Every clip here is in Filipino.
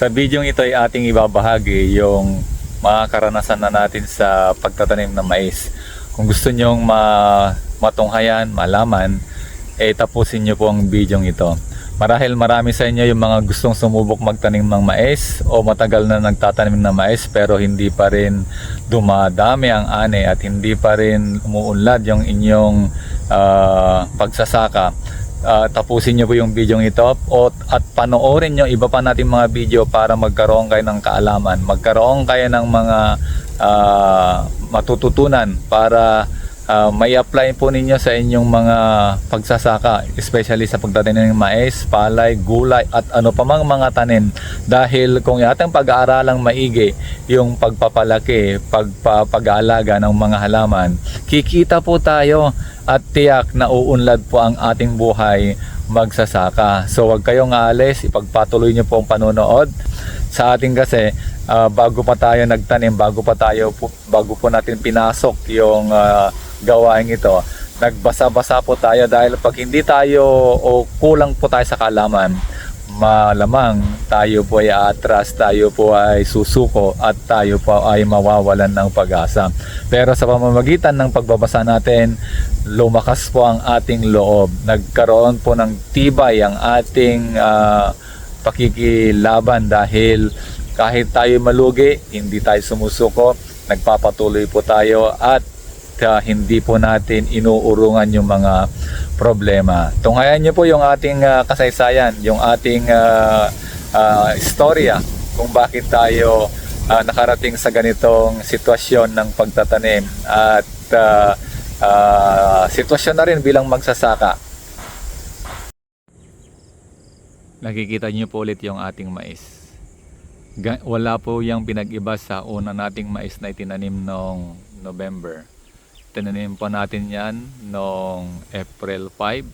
Sa video ito ay ating ibabahagi yung mga karanasan na natin sa pagtatanim ng mais. Kung gusto nyong ma matunghayan, malaman, eh tapusin nyo po ang video ito. Marahil marami sa inyo yung mga gustong sumubok magtanim ng mais o matagal na nagtatanim ng mais pero hindi pa rin dumadami ang ani at hindi pa rin umuunlad yung inyong ah, pagsasaka. Ah, tapusin nyo po yung video ito o, at panoorin nyo iba pa natin mga video para magkaroon kayo ng kaalaman, magkaroon kayo ng mga ah, matututunan para Ah, may apply po ninyo sa inyong mga pagsasaka, especially sa pagtatanim ng mais, palay, gulay at ano pa mang mga tanim. Dahil kung ating pag-aaralang maigi yung pagpapalaki, pagpapag-aalaga ng mga halaman, kikita po tayo at tiyak na uunlad po ang ating buhay magsasaka. So wag kayong aalis, ipagpatuloy niyo po ang panonood. Sa ating kasi ah, bago pa tayo nagtanim, bago pa tayo po, bago po natin pinasok yung ah, gawain ito, nagbasa-basa po tayo dahil pag hindi tayo o kulang po tayo sa kalaman, malamang tayo po ay atras, tayo po ay susuko at tayo po ay mawawalan ng pag-asa. Pero sa pamamagitan ng pagbabasa natin, lumakas po ang ating loob. Nagkaroon po ng tibay ang ating ah, pakikilaban dahil kahit tayo malugi, hindi tayo sumusuko, nagpapatuloy po tayo at uh, hindi po natin inuurungan yung mga problema. Tunghayan niyo po yung ating uh, kasaysayan, yung ating uh, uh, istorya kung bakit tayo uh, nakarating sa ganitong sitwasyon ng pagtatanim at uh, uh, sitwasyon na rin bilang magsasaka. Nakikita niyo po ulit yung ating mais. Wala po yung pinag-iba sa una nating mais na itinanim noong November. Tinanim po natin yan noong April 5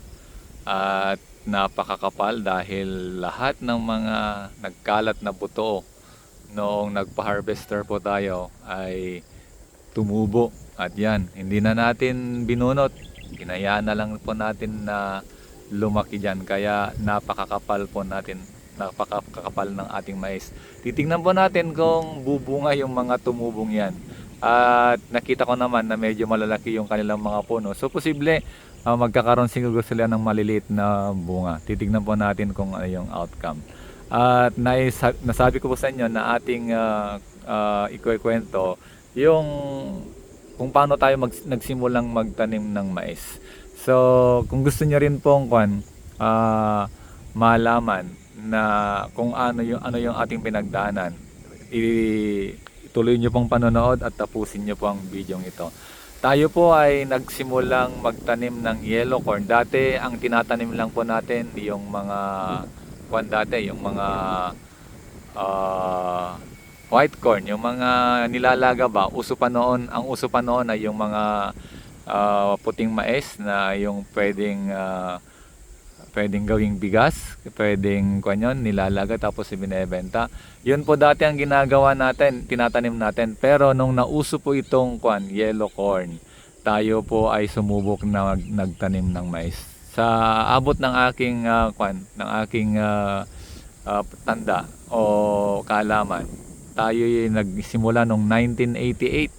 at napakakapal dahil lahat ng mga nagkalat na buto noong nagpa-harvester po tayo ay tumubo. At yan, hindi na natin binunot. Hinayaan na lang po natin na lumaki dyan. Kaya napakakapal po natin napakakapal ng ating mais. Titingnan po natin kung bubunga yung mga tumubong yan at nakita ko naman na medyo malalaki yung kanilang mga puno. So posible ah, magkakaroon siguro sila ng maliliit na bunga. Titignan po natin kung ano yung outcome. At naisa, nasabi ko po sa inyo na ating uh, uh, ikukwento yung kung paano tayo mag, nagsimulang magtanim ng mais. So, kung gusto niyo rin pong kwan, ah, malaman na kung ano yung ano yung ating pinagdaanan, i- ituloy niyo pong panonood at tapusin niyo po ang video ito. Tayo po ay nagsimulang magtanim ng yellow corn. Dati ang tinatanim lang po natin yung mga kwan dati, yung mga ah, white corn, yung mga nilalaga ba, uso pa noon, ang uso pa noon ay yung mga ah, puting mais na yung pwedeng ah, pwedeng gawing bigas, pwedeng kwan yun, nilalaga tapos ibinebenta. Yun po dati ang ginagawa natin, tinatanim natin. Pero nung nauso po itong kwan, yellow corn, tayo po ay sumubok na mag- nagtanim ng mais. Sa abot ng aking ah, kwan, ng aking ah, ah, tanda o kaalaman, tayo ay nagsimula noong 1988.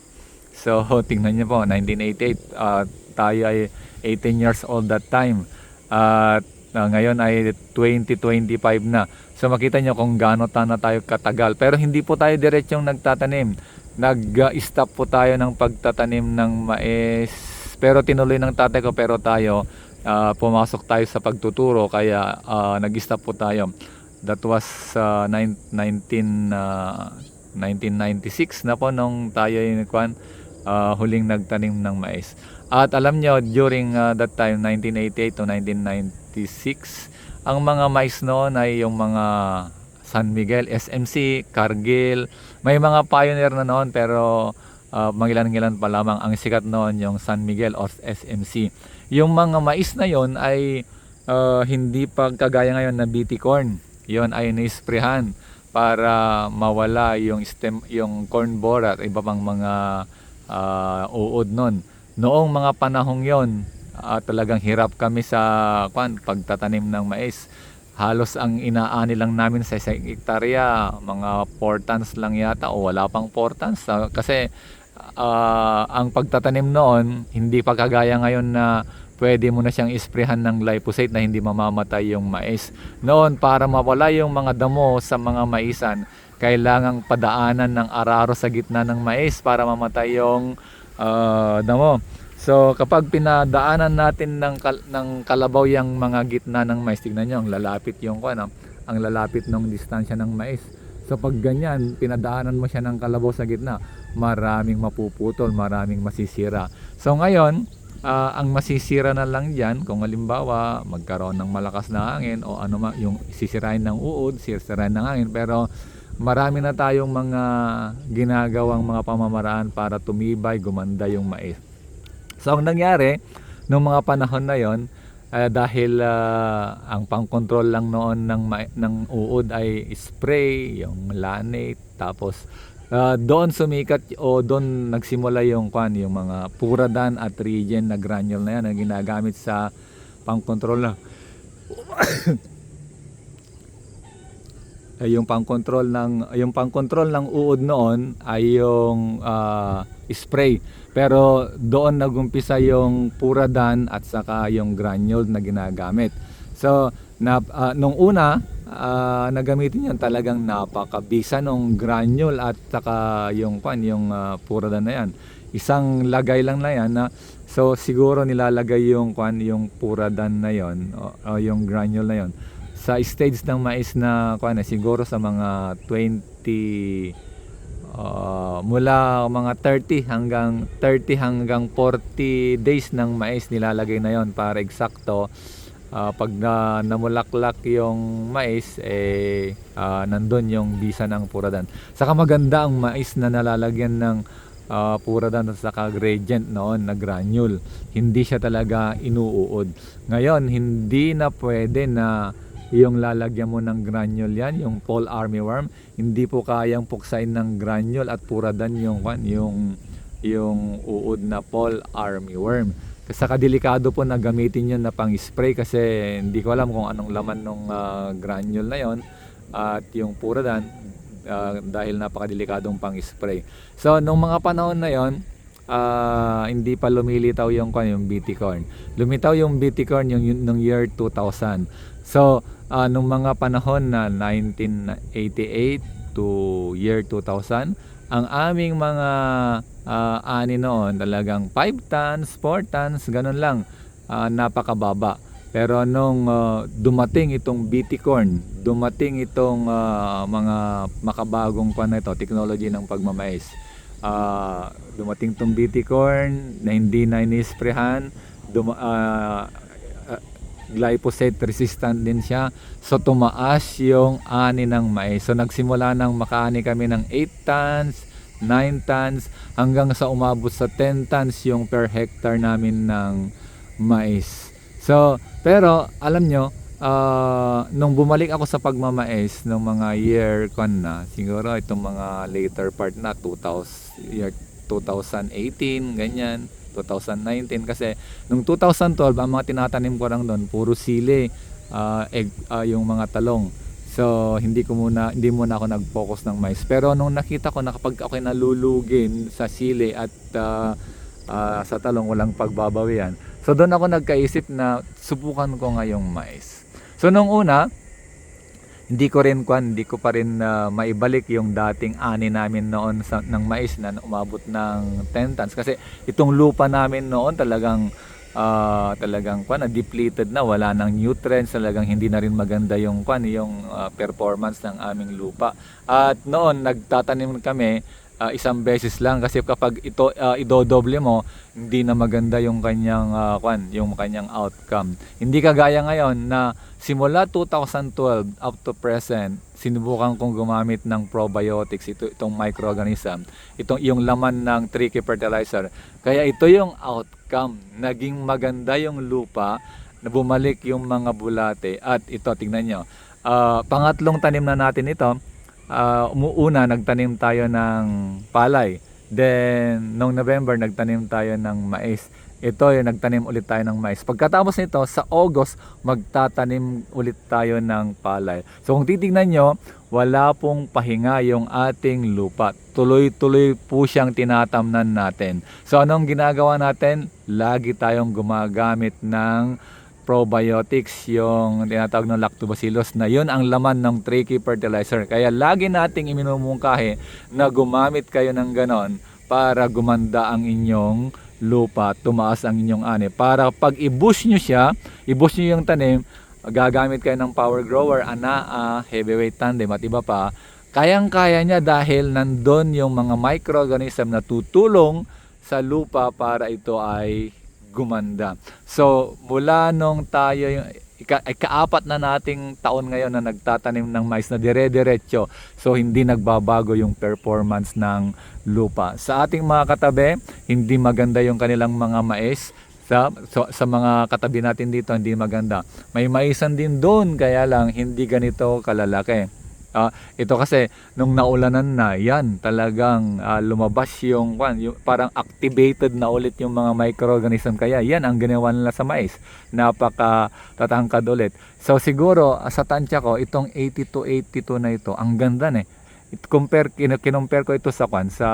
So, tingnan niyo po, 1988, ah, tayo ay 18 years old that time. At ah, ngayon ay 2025 na. So, makita niyo kung gaano na tayo katagal. Pero hindi po tayo diretsong nagtatanim. Nag-stop po tayo ng pagtatanim ng mais. Pero tinuloy ng tatay ko, pero tayo, ah, pumasok tayo sa pagtuturo. Kaya ah, nag-stop po tayo. That was uh, nine- 19, ah, 1996 na po nung tayo ay kwan, ah, huling nagtanim ng mais. At alam nyo, during ah, that time, 1988 to 1996, ang mga mais noon ay yung mga San Miguel, SMC, Cargill, may mga pioneer na noon pero uh, mangilan-ngilan pa lamang ang sikat noon yung San Miguel or SMC. Yung mga mais na yon ay ah, hindi pa kagaya ngayon na BT corn. Yon ay nisprehan para mawala yung stem yung corn borer at iba pang mga ah, uod nun. Noong mga panahong yon, ah, talagang hirap kami sa kwan pagtatanim ng mais. halos ang inaani lang namin sa isang hektarya, mga 4 tons lang yata o wala pang 4 tons. Ah, kasi ah, ang pagtatanim noon, hindi pa kagaya ngayon na pwede mo na siyang isprehan ng glyphosate na hindi mamamatay yung mais. Noon, para mawala yung mga damo sa mga maisan, kailangang padaanan ng araro sa gitna ng mais para mamatay yung ah, damo. So kapag pinadaanan natin ng, kal- ng kalabaw yung mga gitna ng mais, tignan nyo, ang lalapit yung ano, ang lalapit ng distansya ng mais. So pag ganyan, pinadaanan mo siya ng kalabaw sa gitna, maraming mapuputol, maraming masisira. So ngayon, ah, ang masisira na lang diyan kung halimbawa magkaroon ng malakas na hangin o ano ma, yung sisirain ng uod, sisirain ng hangin pero marami na tayong mga ginagawang mga pamamaraan para tumibay, gumanda yung mais. So ang nangyari nung mga panahon na yon ah, dahil ah, ang pang-control lang noon ng ng uod ay spray, yung lanate, tapos ah, doon sumikat o doon nagsimula yung kwan, yung mga puradan at regen na granule na yan na ginagamit sa pang-control lang. ay yung pang-control ng yung pang-control ng uod noon ay yung ah, spray. Pero doon nagumpisa yung puradan at saka yung granule na ginagamit. So na, ah, nung una ah, nagamitin yun talagang napakabisa nung granule at saka yung kwan yung ah, puradan na yan. Isang lagay lang na yan na so siguro nilalagay yung kwan yung puradan na yon o, o yung granule na yon sa stage ng mais na kuan siguro sa mga 20 uh, mula mga 30 hanggang 30 hanggang 40 days ng mais nilalagay na yon para eksakto Ah, pag na, namulaklak yung mais eh ah, nandun yung bisa ng puradan. Saka maganda ang mais na nalalagyan ng ah, puradan at saka gradient noon na granule. Hindi siya talaga inuuod. Ngayon hindi na pwede na yung lalagyan mo ng granule yan, yung fall armyworm, hindi po kayang puksain ng granule at puradan yung yung yung uod na fall armyworm. Kasi saka delikado po na gamitin yun na pang spray kasi hindi ko alam kung anong laman ng granule na yon at yung puradan ah, dahil napakadelikadong pang spray. So nung mga panahon na yon ah, hindi pa lumilitaw yung yung BT corn. Lumitaw yung BT corn yung, yung nung year 2000. So, ah, nung mga panahon na 1988 to year 2000, ang aming mga ah, ani noon talagang 5 tons, 4 tons, ganun lang. Ah, napakababa. Pero nung ah, dumating itong BT corn, dumating itong ah, mga makabagong pa na ito, technology ng pagmamais. Ah, dumating itong BT corn na hindi na inisprehan, duma, ah, ah, glyphosate resistant din siya. So tumaas yung ani ng mais. So nagsimula nang makaani kami ng 8 tons, 9 tons, hanggang sa umabot sa 10 tons yung per hectare namin ng mais. So, pero alam nyo, ah, nung bumalik ako sa pagmamais nung mga year kon na, siguro itong mga later part na 2000 year 2018 ganyan 2019 kasi nung 2012 ang mga tinatanim ko lang doon puro sili ah, egg, ah, yung mga talong. So hindi ko muna hindi muna ako nag-focus ng mais. Pero nung nakita ko na kapag ako nalulugin sa sili at ah, ah, sa talong walang pagbabawian. So doon ako nagkaisip na subukan ko ngayong mais. So nung una hindi ko rin kwan, hindi ko pa rin ah, maibalik yung dating ani namin noon sa, ng mais na umabot ng 10 tons. Kasi itong lupa namin noon talagang ah, talagang kwan na depleted na wala nang nutrients talagang hindi na rin maganda yung kwan yung ah, performance ng aming lupa. At noon nagtatanim kami ah, isang beses lang. Kasi kapag ito ah, idodoble mo hindi na maganda yung kanyang ah, kwan yung kanyang outcome. Hindi kagaya ngayon na simula 2012 up to present sinubukan kong gumamit ng probiotics ito itong microorganism itong yung laman ng tricky fertilizer. Kaya ito yung outcome. Naging maganda yung lupa na bumalik yung mga bulate. At ito tingnan nyo. Ah, pangatlong tanim na natin ito uh, umuuna nagtanim tayo ng palay. Then, noong November, nagtanim tayo ng mais. ito yung nagtanim ulit tayo ng mais. Pagkatapos nito, sa August, magtatanim ulit tayo ng palay. So kung titignan nyo, wala pong pahinga yung ating lupa. Tuloy-tuloy po siyang tinatamnan natin. So anong ginagawa natin? Lagi tayong gumagamit ng probiotics, yung tinatawag ng lactobacillus na yun ang laman ng tricky fertilizer. Kaya lagi nating iminumungkahi na gumamit kayo ng ganon para gumanda ang inyong lupa, tumaas ang inyong ani. Para pag i-boost nyo siya, i-boost nyo yung tanim, gagamit kayo ng power grower, anaa, heavyweight tandem at iba pa, kayang-kaya niya dahil nandun yung mga microorganism na tutulong sa lupa para ito ay gumanda. So, mula nung tayo yung ika, ikaapat na nating taon ngayon na nagtatanim ng mais na dire-diretso. So, hindi nagbabago yung performance ng lupa. Sa ating mga katabi, hindi maganda yung kanilang mga mais. Sa, so, sa mga katabi natin dito, hindi maganda. May maisan din doon, kaya lang hindi ganito kalalaki. Ah, ito kasi nung naulanan na, yan talagang ah, lumabas yung, yung parang activated na ulit yung mga microorganism kaya yan ang ginawa nila sa mais. Napaka tatangkad ulit. So siguro ah, sa tansya ko itong 80 to 82 na ito, ang ganda eh. It compare kin- ko ito sa kwan sa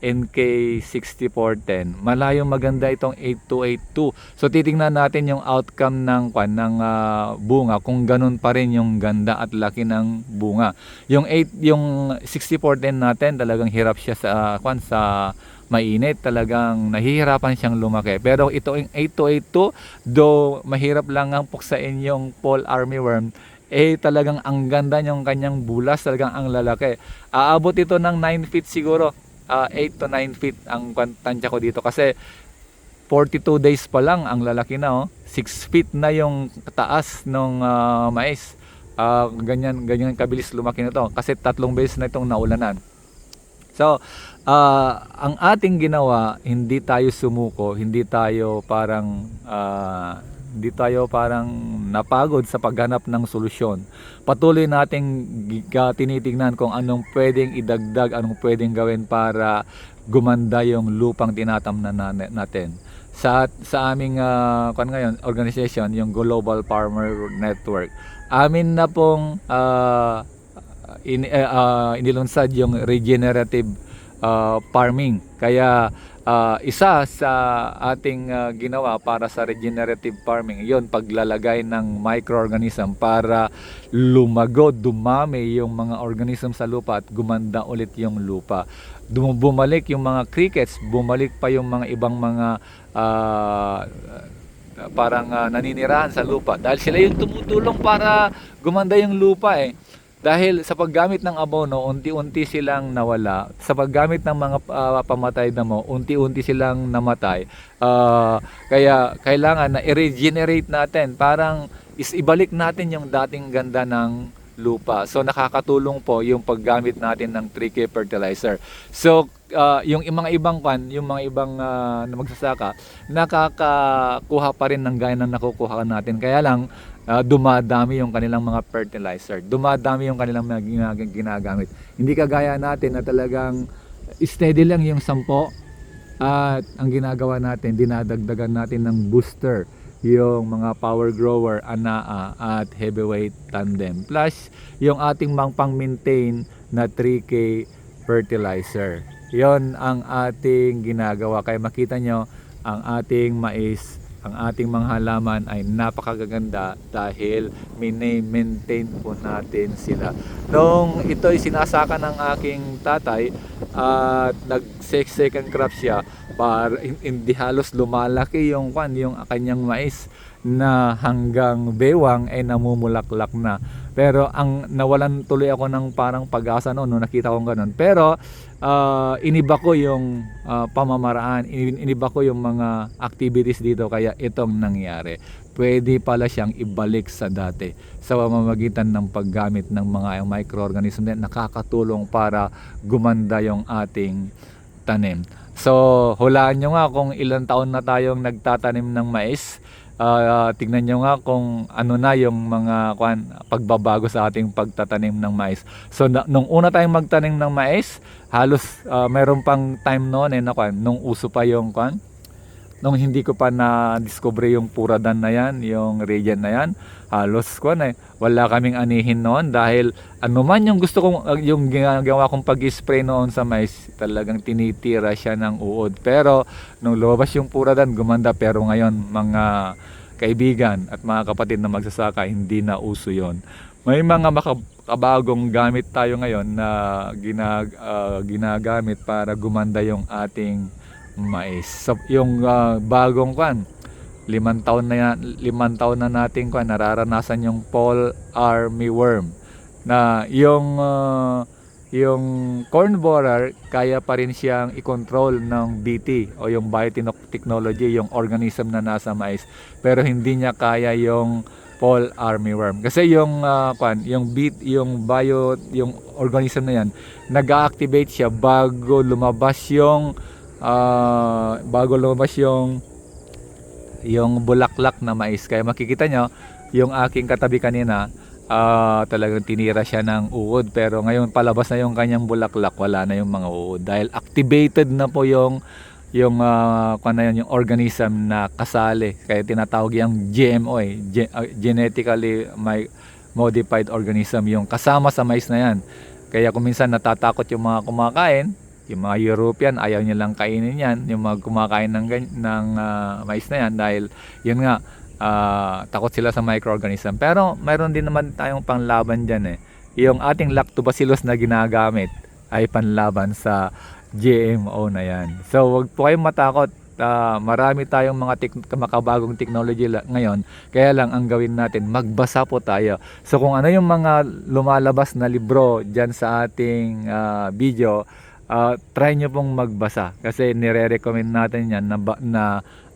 NK6410. Malayong maganda itong 8282. So titingnan natin yung outcome ng kwan ng ah, bunga kung ganun pa rin yung ganda at laki ng bunga. Yung 8 yung 6410 natin talagang hirap siya sa ah, kwan sa mainit talagang nahihirapan siyang lumaki pero ito yung 8282 though mahirap lang ang puksain yung fall armyworm eh talagang ang ganda niyang kanyang bulas talagang ang lalaki aabot ito ng 9 feet siguro ah, 8 to 9 feet ang tansya ko dito. Kasi 42 days pa lang ang lalaki na oh. 6 feet na yung taas ng mais. Ah, ganyan ganyan kabilis lumaki nito kasi tatlong beses na itong naulanan. So, ah, ang ating ginawa, hindi tayo sumuko, hindi tayo parang ah, hindi tayo parang napagod sa paghanap ng solusyon. Patuloy nating tinitingnan kung anong pwedeng idagdag, anong pwedeng gawin para gumanda yung lupang tinatamnan na- natin. Sa sa aming uh, ngayon organization, yung Global Farmer Network, amin na pong ah, in, ah, inilunsad yung regenerative ah, farming. Kaya ah, isa sa ating ah, ginawa para sa regenerative farming, yon paglalagay ng microorganism para lumago, dumami yung mga organism sa lupa at gumanda ulit yung lupa. Dum- bumalik yung mga crickets, bumalik pa yung mga ibang mga ah, parang ah, naninirahan sa lupa dahil sila yung tumutulong para gumanda yung lupa eh. Dahil sa paggamit ng abono, unti-unti silang nawala. Sa paggamit ng mga ah, pamatay na mo, unti-unti silang namatay. Ah, kaya kailangan na i-regenerate natin. Parang is ibalik natin yung dating ganda ng lupa. So nakakatulong po yung paggamit natin ng 3K fertilizer. So ah, yung mga ibang kan, yung mga ibang na magsasaka, nakakakuha pa rin ng gaya ng nakukuha natin. Kaya lang ah, dumadami yung kanilang mga fertilizer. Dumadami yung kanilang mga ginag- ginagamit. Hindi kagaya natin na talagang steady lang yung sampo at ang ginagawa natin, dinadagdagan natin ng booster yung mga power grower, anaa at heavyweight tandem. Plus, yung ating mang pang-maintain na 3K fertilizer. Yon ang ating ginagawa. Kaya makita nyo, ang ating mais, ang ating mga halaman ay napakaganda dahil mini-maintain po natin sila. Nung ito ay sinasaka ng aking tatay at nag-second crop siya, para hindi halos lumalaki yung kwan, yung kanyang mais na hanggang bewang ay namumulaklak na. Pero ang nawalan tuloy ako ng parang pag-asa noon nung nakita ko ganun. Pero ah, iniba ko yung ah, pamamaraan, in- iniba ko yung mga activities dito kaya itong nangyari. Pwede pala siyang ibalik sa dati sa pamamagitan ng paggamit ng mga microorganism na nakakatulong para gumanda yung ating tanim. So, hulaan nyo nga kung ilang taon na tayong nagtatanim ng mais. Ah, tignan nyo nga kung ano na yung mga kwan, pagbabago sa ating pagtatanim ng mais. So, na, nung una tayong magtanim ng mais, halos ah, meron pang time noon eh, na kwan, nung uso pa yung kwan, nung hindi ko pa na-discover yung Puradan na yan, yung radiant na yan, halos ko na eh, wala kaming anihin noon dahil ano man yung gusto kong, uh, yung ginagawa kong pag-spray noon sa mais, talagang tinitira siya ng uod. Pero nung lumabas yung Puradan, gumanda. Pero ngayon, mga kaibigan at mga kapatid na magsasaka, hindi na uso yon. May mga makabagong gamit tayo ngayon na ginag, ah, ginagamit para gumanda yung ating mais. Yung ah, bagong kwan, limang taon na limang taon na natin kwan, nararanasan yung fall army worm na yung ah, yung corn borer kaya pa rin siyang i-control ng BT o yung biotechnology, yung organism na nasa mais pero hindi niya kaya yung fall armyworm kasi yung ah, kwan, yung beat yung bio yung organism na yan nag-activate siya bago lumabas yung ah, bago lumabas yung yung bulaklak na mais. Kaya makikita nyo yung aking katabi kanina ah, talagang tinira siya ng uod. Pero ngayon palabas na yung kanyang bulaklak wala na yung mga uod. Dahil activated na po yung yung uh, na yun, yung organism na kasali. Kaya tinatawag yung GMO eh, ge- ah, genetically my modified organism yung kasama sa mais na yan. Kaya kung minsan natatakot yung mga kumakain yung mga European ayaw nilang kainin yan yung mga kumakain ng, ng ah, mais na yan dahil yun nga ah, takot sila sa microorganism pero mayroon din naman tayong panglaban dyan eh yung ating lactobacillus na ginagamit ay panlaban sa GMO na yan. So wag po kayong matakot. Ah, marami tayong mga tek- makabagong technology ngayon. Kaya lang ang gawin natin, magbasa po tayo. So kung ano yung mga lumalabas na libro dyan sa ating ah, video, ah, try nyo pong magbasa. Kasi nire-recommend natin yan na, na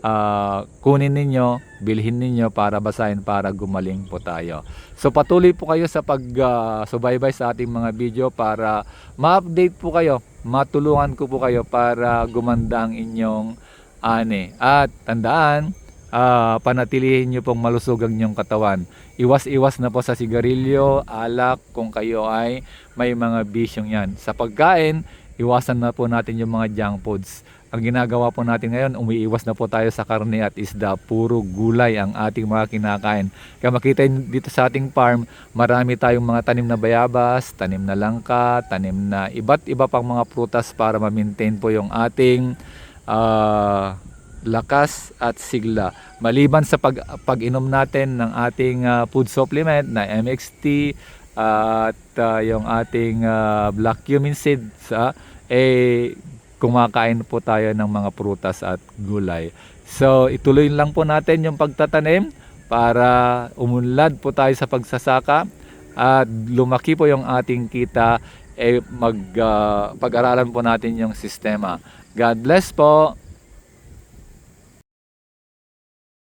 ah, kunin ninyo, bilhin ninyo para basahin para gumaling po tayo. So patuloy po kayo sa pag-subaybay sa ating mga video para ma-update po kayo, matulungan ko po kayo para gumanda ang inyong ani. At tandaan, ah, panatilihin nyo pong malusog ang inyong katawan. Iwas-iwas na po sa sigarilyo, alak, kung kayo ay may mga bisyong yan. Sa pagkain, iwasan na po natin yung mga junk foods. Ang ginagawa po natin ngayon, umiiwas na po tayo sa karne at isda. Puro gulay ang ating mga kinakain. Kaya makita dito sa ating farm, marami tayong mga tanim na bayabas, tanim na langka, tanim na iba't iba pang mga prutas para ma-maintain po yung ating ah, lakas at sigla. Maliban sa pag, pag-inom natin ng ating ah, food supplement na MXT at ah, yung ating ah, black cumin seeds, ah, eh kumakain po tayo ng mga prutas at gulay. So ituloy lang po natin yung pagtatanim para umunlad po tayo sa pagsasaka at lumaki po yung ating kita eh mag ah, pag-aralan po natin yung sistema. God bless po.